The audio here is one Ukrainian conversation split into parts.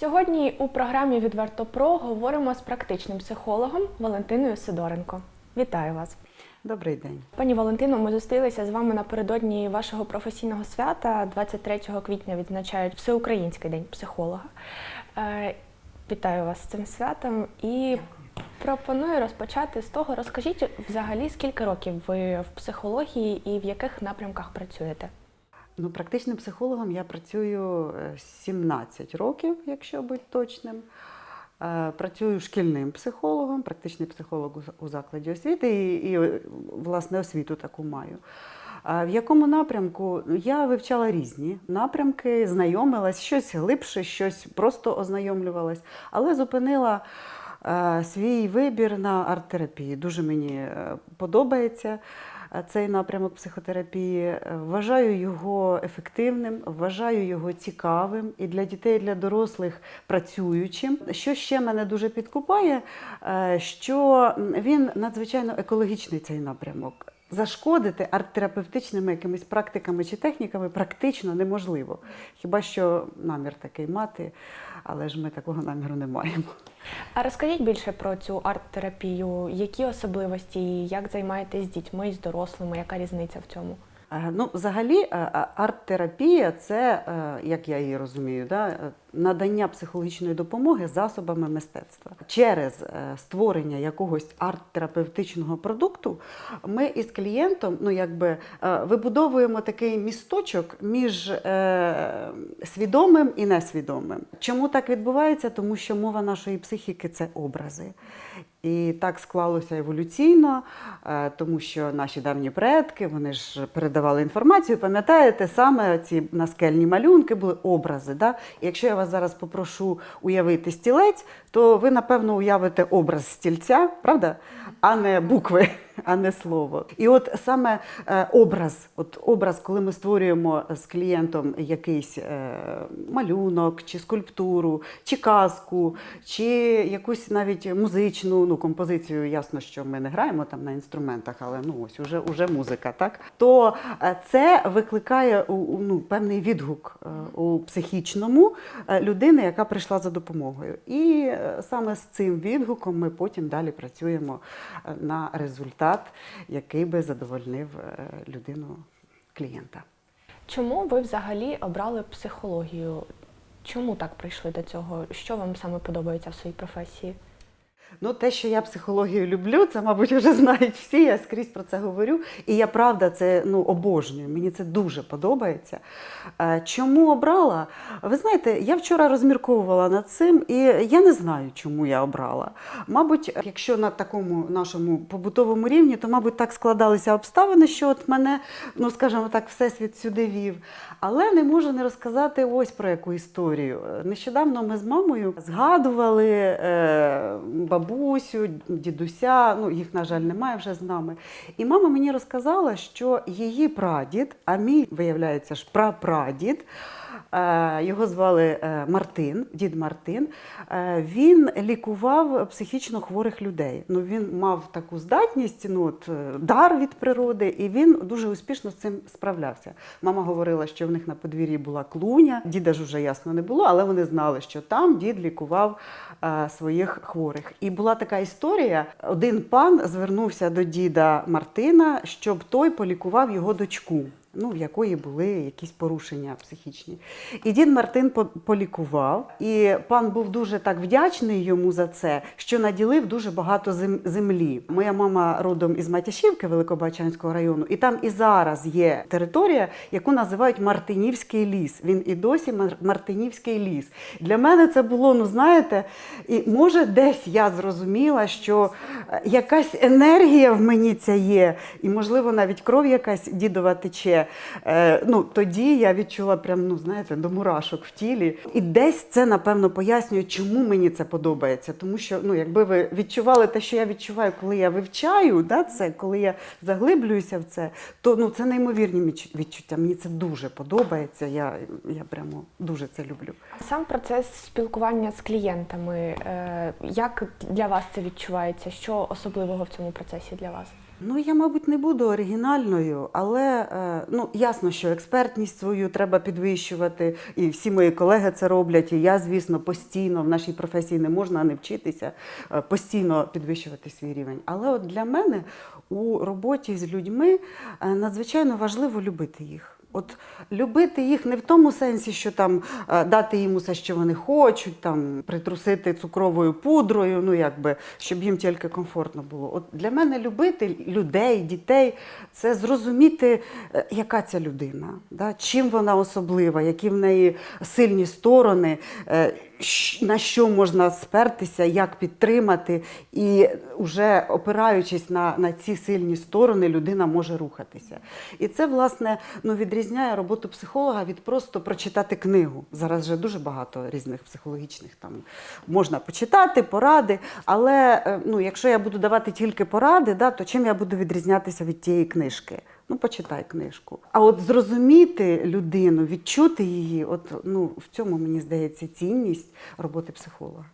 Сьогодні у програмі Відверто Про говоримо з практичним психологом Валентиною Сидоренко. Вітаю вас. Добрий день. Пані Валентино, ми зустрілися з вами напередодні вашого професійного свята. 23 квітня відзначають Всеукраїнський день психолога. Е, Вітаю вас з цим святом і пропоную розпочати з того. Розкажіть взагалі, скільки років ви в психології і в яких напрямках працюєте? Ну, практичним психологом я працюю е, 17 років, якщо бути точним. Е, Працюю шкільним психологом, практичний психолог у закладі освіти і, і е, власне освіту таку маю. В якому напрямку Ну, я вивчала різні напрямки, знайомилась, щось глибше, щось просто ознайомлювалась, але зупинила е, свій вибір на арт-терапії. Дуже мені е, подобається е, цей напрямок психотерапії. Вважаю його ефективним, вважаю його цікавим і для дітей, і для дорослих працюючим. Що ще мене дуже підкупає, е, що він надзвичайно екологічний цей напрямок. Зашкодити арт-терапевтичними якимись практиками чи техніками практично неможливо. Хіба що намір такий мати, але ж ми такого наміру не маємо. А розкажіть більше про цю арт-терапію. Які особливості, як займаєтесь з дітьми і з дорослими? Яка різниця в цьому? Е, Ну, взагалі, е, е, арт-терапія це, як я її розумію, да, надання психологічної допомоги засобами мистецтва. Через створення якогось арт-терапевтичного продукту ми із клієнтом ну, якби, вибудовуємо такий місточок між свідомим і несвідомим. Чому так відбувається? Тому що мова нашої психіки це образи. І так склалося еволюційно, е, тому що наші давні предки вони ж передавали інформацію. Пам'ятаєте, саме ці наскельні малюнки були образи. Да? І якщо я вас зараз попрошу уявити стілець, то ви напевно уявите образ стільця, правда? А не букви, а не слово. І от саме е, образ, от образ, коли ми створюємо з клієнтом якийсь е, малюнок, чи скульптуру, чи казку, чи якусь навіть музичну ну, композицію, ясно, що ми не граємо там на інструментах, але ну ось уже, уже музика, так? То е, це викликає ну, певний відгук е, у психічному е, людини, яка прийшла за допомогою. І е, саме з цим відгуком ми потім далі працюємо е, на результат, який би задовольнив е, людину клієнта. Чому ви взагалі обрали психологію? Чому так прийшли до цього? Що вам саме подобається в своїй професії? Ну, те, що я психологію люблю, це, мабуть, вже знають всі. Я скрізь про це говорю. І я правда це ну, обожнюю. Мені це дуже подобається. Е, Чому обрала? Ви знаєте, я вчора розмірковувала над цим, і я не знаю, чому я обрала. Мабуть, якщо на такому нашому побутовому рівні, то, мабуть, так складалися обставини, що от мене, ну скажімо так, всесвіт сюди вів. Але не можу не розказати ось про яку історію. Нещодавно ми з мамою згадували е, бабусю, дідуся. Ну їх, на жаль, немає вже з нами. І мама мені розказала, що її прадід, а мій виявляється ж прапрадід. Е, Його звали е, Мартин, дід Мартин. е, Він лікував психічно хворих людей. Ну, він мав таку здатність, ну, от, дар від природи, і він дуже успішно з цим справлявся. Мама говорила, що в них на подвір'ї була клуня. Діда ж уже ясно не було, але вони знали, що там дід лікував своїх хворих. І була така історія: один пан звернувся до діда Мартина, щоб той полікував його дочку. Ну, в якої були якісь порушення психічні. І дід Мартин полікував, і пан був дуже так вдячний йому за це, що наділив дуже багато землі. Моя мама родом із Матяшівки Великобачанського району, і там і зараз є територія, яку називають Мартинівський ліс. Він і досі Мартинівський ліс. Для мене це було, ну знаєте, і може десь я зрозуміла, що е, якась енергія в мені ця є, і можливо навіть кров якась дідова тече. Е, ну тоді я відчула прям, ну знаєте, до мурашок в тілі. І десь це напевно пояснює, чому мені це подобається. Тому що, ну, якби ви відчували те, що я відчуваю, коли я вивчаю, да, це, коли я заглиблююся в це, то ну це неймовірні відчу- відчуття. Мені це дуже подобається. Я, я прямо дуже це люблю. Сам процес спілкування з клієнтами, е, як для вас це відчувається? Що особливого в цьому процесі для вас? Ну, я, мабуть, не буду оригінальною, але е, ну, ясно, що експертність свою треба підвищувати, і всі мої колеги це роблять. І я, звісно, постійно в нашій професії не можна не вчитися, е, постійно підвищувати свій рівень. Але от для мене у роботі з людьми е, надзвичайно важливо любити їх. От любити їх не в тому сенсі, що там е, дати їм усе, що вони хочуть, там притрусити цукровою пудрою, ну якби щоб їм тільки комфортно було. От для мене любити людей, дітей це зрозуміти, е, яка ця людина, да? чим вона особлива, які в неї сильні сторони, е, на що можна спертися, як підтримати, і вже опираючись на, на ці сильні сторони, людина може рухатися. І це, власне, ну, відрізняє роботу психолога від просто прочитати книгу. Зараз вже дуже багато різних психологічних там можна почитати, поради. Але е, ну, якщо я буду давати тільки поради, да, то чим я буду відрізнятися від тієї книжки? Ну, почитай книжку. А от зрозуміти людину, відчути її, от ну в цьому мені здається цінність роботи психолога.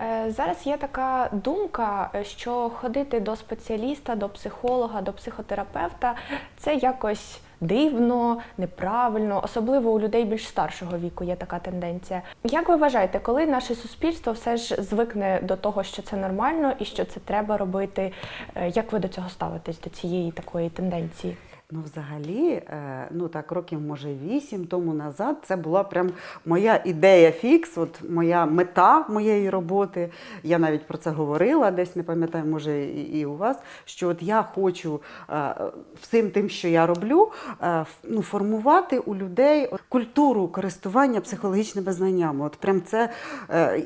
Е, Зараз є така думка, що ходити до спеціаліста, до психолога, до психотерапевта це якось дивно, неправильно, особливо у людей більш старшого віку є така тенденція. Як ви вважаєте, коли наше суспільство все ж звикне до того, що це нормально і що це треба робити? е, Як ви до цього ставитесь, до цієї такої тенденції? Ну, взагалі, е, ну так років, може, вісім тому назад, це була прям моя ідея фікс, от моя мета моєї роботи. Я навіть про це говорила, десь не пам'ятаю, може, і, у вас, що от я хочу е, всім тим, що я роблю, е, ну, формувати у людей культуру користування психологічними знаннями. От прям це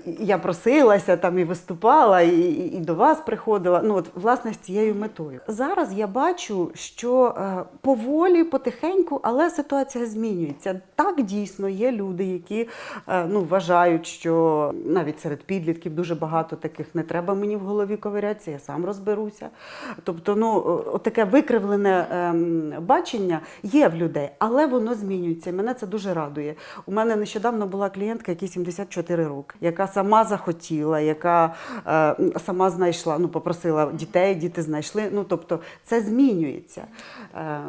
я просилася там і виступала, і, і, до вас приходила. Ну, от, власне, з цією метою. Зараз я бачу, що поволі, потихеньку, але ситуація змінюється. Так дійсно є люди, які е, ну, вважають, що навіть серед підлітків дуже багато таких не треба мені в голові ковирятися, я сам розберуся. Тобто, ну, таке викривлене ем, бачення є в людей, але воно змінюється. Мене це дуже радує. У мене нещодавно була клієнтка, якій 74 роки, яка сама захотіла, яка е, сама знайшла, ну, попросила дітей, діти знайшли. Ну, тобто, це змінюється.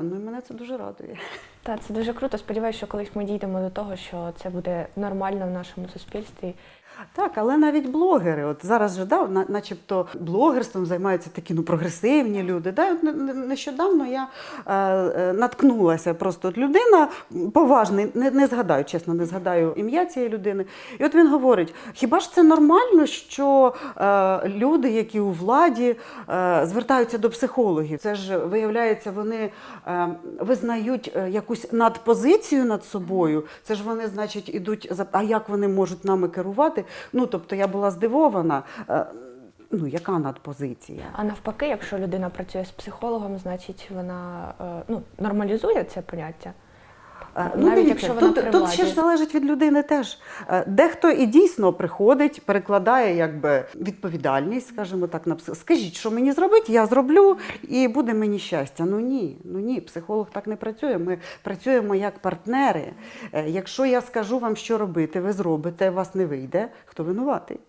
Ну, і мене це дуже радує. Та це дуже круто. Сподіваюся, що колись ми дійдемо до того, що це буде нормально в нашому суспільстві. Так, але навіть блогери, от зараз же да, начебто блогерством займаються такі ну, прогресивні люди. Да? От не- не- Нещодавно я е, е, наткнулася просто от людина поважний, не, не згадаю, чесно, не згадаю ім'я цієї людини. І от він говорить: хіба ж це нормально, що е, люди, які у владі, е, звертаються до психологів? Це ж виявляється, вони е, визнають е, якусь надпозицію над собою. Це ж вони, значить, ідуть за а як вони можуть нами керувати? Ну тобто я була здивована. е, Ну, яка надпозиція? А навпаки, якщо людина працює з психологом, значить вона е, ну, нормалізує це поняття. Е, Навіть якщо вона тут, тут ще ж залежить від людини теж. Е, Дехто і дійсно приходить, перекладає якби відповідальність, скажімо так, на псих. Скажіть, що мені зробити, я зроблю, і буде мені щастя. Ну ні, ну ні, психолог так не працює. Ми працюємо як партнери. Е, Якщо я скажу вам, що робити, ви зробите, у вас не вийде, хто винуватий?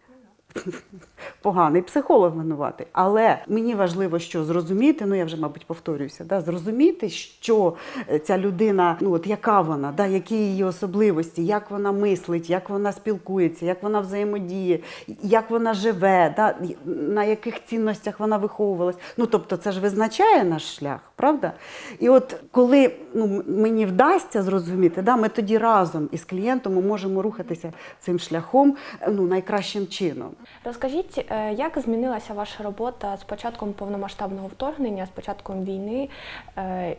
Поганий психолог винуватий. Але мені важливо, що зрозуміти, ну я вже, мабуть, повторююся, да, зрозуміти, що е, ця людина, ну от яка вона, да, які її особливості, як вона мислить, як вона спілкується, як вона взаємодіє, як вона живе, да, на яких цінностях вона виховувалась. Ну тобто, це ж визначає наш шлях, правда? І от коли ну, мені вдасться зрозуміти, да, ми тоді разом із клієнтом ми можемо рухатися цим шляхом е, ну, найкращим чином. Розкажіть, е, як змінилася ваша робота з початком повномасштабного вторгнення, з початком війни? Е,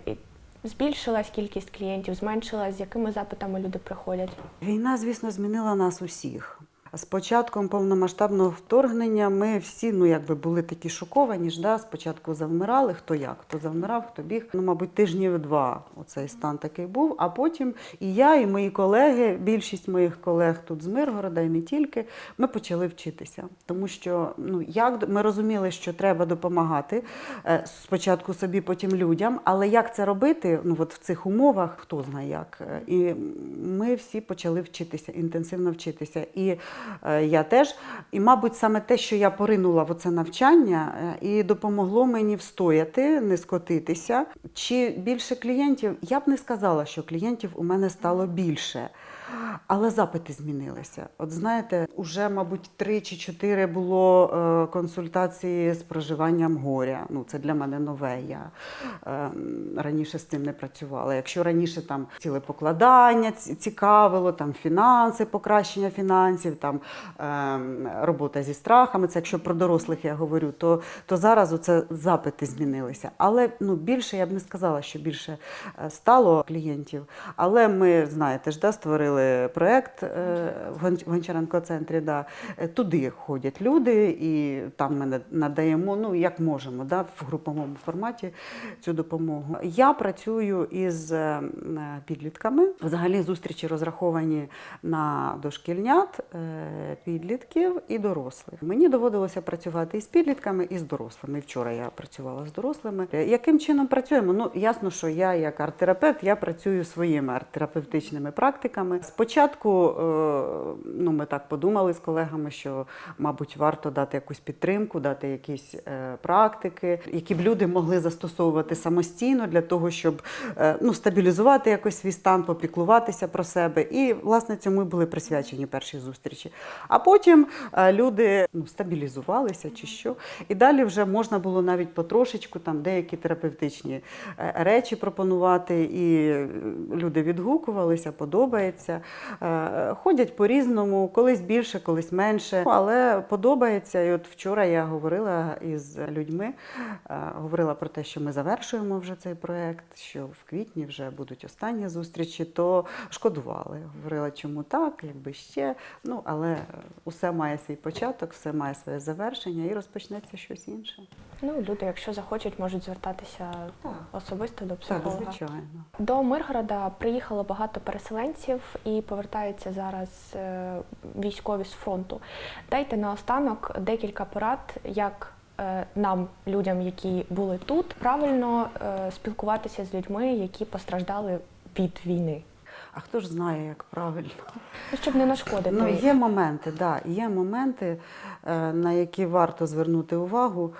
Збільшилась кількість клієнтів, зменшилась, з якими запитами люди приходять? Війна, звісно, змінила нас усіх. З початком повномасштабного вторгнення ми всі ну, якби були такі шоковані. ж, Да? Спочатку завмирали, хто як, хто завмирав, хто біг. Ну, мабуть, тижнів два оцей стан такий був. А потім і я, і мої колеги, більшість моїх колег тут з Миргорода, і не тільки, ми почали вчитися. Тому що ну, як ми розуміли, що треба допомагати е, спочатку собі, потім людям. Але як це робити ну, от в цих умовах, хто знає як. Е, І ми всі почали вчитися, інтенсивно вчитися. І я теж. І, мабуть, саме те, що я поринула в оце навчання, е, і допомогло мені встояти, не скотитися. Чи більше клієнтів? Я б не сказала, що клієнтів у мене стало більше. Але запити змінилися. От знаєте, уже, мабуть, три чи чотири було е, консультації з проживанням горя. Ну, це для мене нове. Я е, раніше з цим не працювала. Якщо раніше там цілепокладання ці- цікавило, там фінанси, покращення фінансів, там е, робота зі страхами, це якщо про дорослих я говорю, то, то зараз оце запити змінилися. Але ну, більше я б не сказала, що більше е, стало клієнтів. Але ми, знаєте ж, да, створили проєкт е, в Гончаренко центрі. Да. Туди ходять люди, і там ми надаємо, ну як можемо, да, в груповому форматі цю допомогу. Я працюю із е, підлітками. Взагалі зустрічі розраховані на дошкільнят, е, підлітків і дорослих. Мені доводилося працювати із підлітками, і з дорослими. Вчора я працювала з дорослими. Яким чином працюємо? Ну ясно, що я як арт-терапевт, я працюю своїми арт-терапевтичними практиками. Спочатку е, ну, ми так подумали з колегами, що, мабуть, варто дати якусь підтримку, дати якісь е, практики, які б люди могли застосовувати самостійно для того, щоб е, ну, стабілізувати якось свій стан, попіклуватися про себе. І, власне, цьому були присвячені перші зустрічі. А потім люди ну, стабілізувалися чи що. І далі вже можна було навіть потрошечку там деякі терапевтичні речі пропонувати, і люди відгукувалися, подобається. Е, Ходять по-різному, колись більше, колись менше, але подобається. І от вчора я говорила із людьми, е, говорила про те, що ми завершуємо вже цей проект, що в квітні вже будуть останні зустрічі, то шкодували. Говорила, чому так, якби ще. Ну, але усе має свій початок, все має своє завершення і розпочнеться щось інше. Ну, люди, якщо захочуть, можуть звертатися Так. особисто до Так, звичайно. До Миргорода приїхало багато переселенців і повертаються зараз е, військові з фронту. Дайте наостанок декілька порад, як е, нам, людям, які були тут, правильно е, спілкуватися з людьми, які постраждали від війни. А хто ж знає, як правильно? Ну, щоб не нашкодити. Ну, є моменти, да, є моменти, на які варто звернути увагу.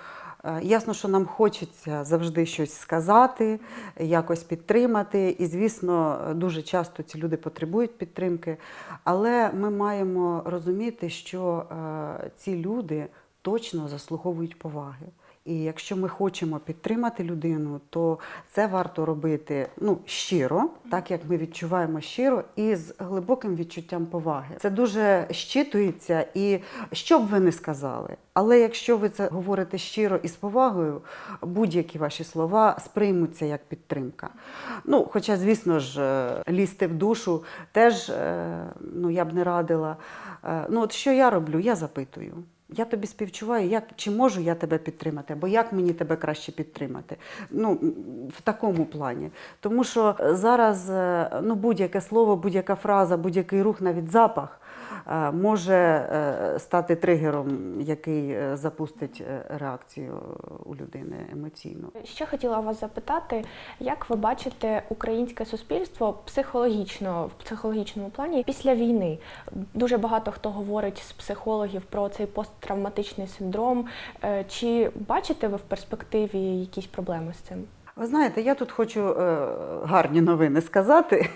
Е, Ясно, що нам хочеться завжди щось сказати, якось підтримати. І, звісно, дуже часто ці люди потребують підтримки. Але ми маємо розуміти, що е, ці люди точно заслуговують поваги. І якщо ми хочемо підтримати людину, то це варто робити ну, щиро, так як ми відчуваємо щиро, і з глибоким відчуттям поваги. Це дуже щитується, і що б ви не сказали. Але якщо ви це говорите щиро і з повагою, будь-які ваші слова сприймуться як підтримка. Ну, хоча, звісно ж, е, лізти в душу теж е, ну, я б не радила. Е, Ну, от що я роблю? Я запитую. Я тобі співчуваю, як, чи можу я тебе підтримати, або як мені тебе краще підтримати. Ну, в такому плані. Тому що зараз е, ну, будь-яке слово, будь-яка фраза, будь-який рух, навіть запах може е, стати тригером, який е, запустить е, реакцію у людини емоційно. Ще хотіла вас запитати, як ви бачите українське суспільство психологічно в психологічному плані після війни? Дуже багато хто говорить з психологів про цей посттравматичний синдром. Е, Чи бачите ви в перспективі якісь проблеми з цим? Ви знаєте, я тут хочу е, гарні новини сказати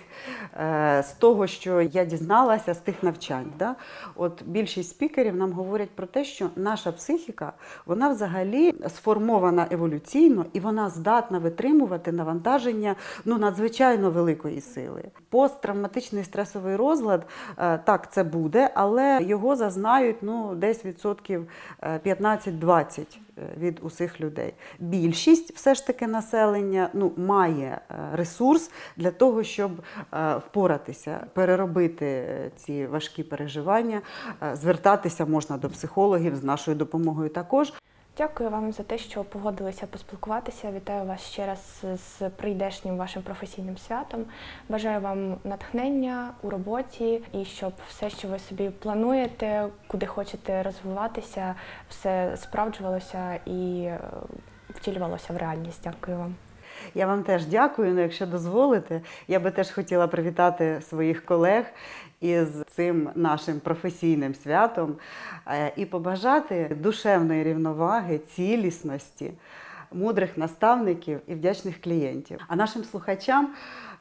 е, з того, що я дізналася з тих навчань. Да? От більшість спікерів нам говорять про те, що наша психіка вона взагалі сформована еволюційно і вона здатна витримувати навантаження ну, надзвичайно великої сили. Посттравматичний стресовий розлад, е, так, це буде, але його зазнають ну, десь відсотків е, 15-20 від усіх людей. Більшість все ж таки населення ну, має е, ресурс для того, щоб е, впоратися, переробити е, ці важкі переживання. Е, Звертатися можна до психологів з нашою допомогою також. Дякую вам за те, що погодилися поспілкуватися. Вітаю вас ще раз з прийдешнім вашим професійним святом. Бажаю вам натхнення у роботі і щоб все, що ви собі плануєте, куди хочете розвиватися, все справджувалося і е, втілювалося в реальність. Дякую вам. Я вам теж дякую. Ну, якщо дозволите, я би теж хотіла привітати своїх колег із цим нашим професійним святом е, і побажати душевної рівноваги, цілісності, мудрих наставників і вдячних клієнтів. А нашим слухачам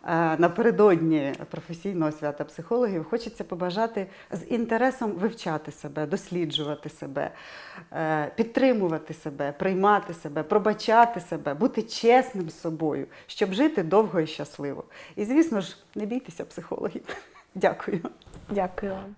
е, напередодні професійного свята психологів хочеться побажати з інтересом вивчати себе, досліджувати себе, е, підтримувати себе, приймати себе, пробачати себе, бути чесним з собою, щоб жити довго і щасливо. І, звісно ж, не бійтеся психологів. Дякую. Дякую вам.